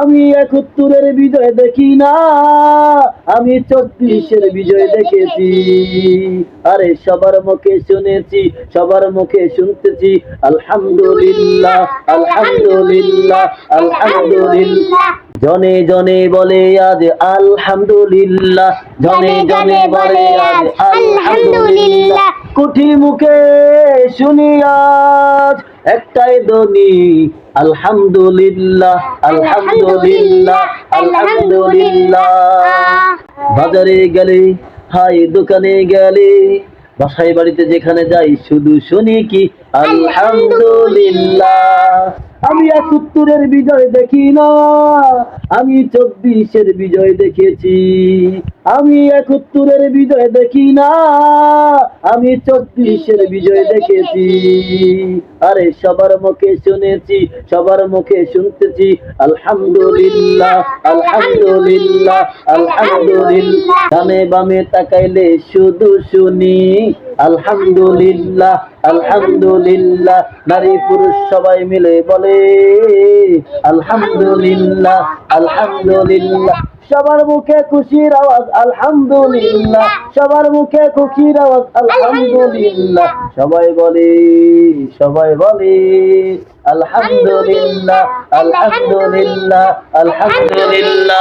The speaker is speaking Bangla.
আমি একাত্তরের বিজয় দেখি না। আমি চব্বিশের বিজয় দেখেছি। আরে সবার মুখে শুনেছি সবার মুখে শুনতেছি। আলহামদুলিল্লাহ আলহামদুলিল্লাহ আলহামদুলিল্লাহ। জনে জনে বলে আজ আলহামদুলিল্লাহ। জনে জনে বলে আজ আলহামদুলিল্লাহ। কুঠি মুখে শুনি আজ একটাই ধ্বনি। আলহামদুলিল্লাহ আলহামদুলিল্লাহ আলহামদুলিল্লাহ। বাজারে গেলে, হাই দোকানে গেলে, বাসায় বাড়িতে যেখানে যাই, শুধু শুনি কি? আলহামদুলিল্লাহ। আমি একাত্তরের বিজয় দেখি না। আমি চব্বিশের বিজয় দেখেছি। আমি একাত্তরের বিজয় দেখি না। আমি চব্বিশের বিজয় দেখেছি। আরে সবার মুখে শুনেছি, সবার মুখে শুনতেছি। আলহামদুলিল্লাহ আলহামদুলিল্লাহ আলহামদুলিল্লাহ। ডানে বামে তাকাইলে শুধু শুনি। আলহামদুলিল্লাহ আলহামদুলিল্লাহ। নারী পুরুষ সবাই মিলে বলে, আলহামদুলিল্লাহ আলহামদুলিল্লাহ। সবার মুখে খুশির আওয়াজ, আলহামদুলিল্লাহ। সবার মুখে খুশির আওয়াজ, আলহামদুলিল্লাহ। সবাই বলে সবাই বলে, আলহামদুলিল্লাহ আলহামদুলিল্লাহ আলহামদুলিল্লাহ।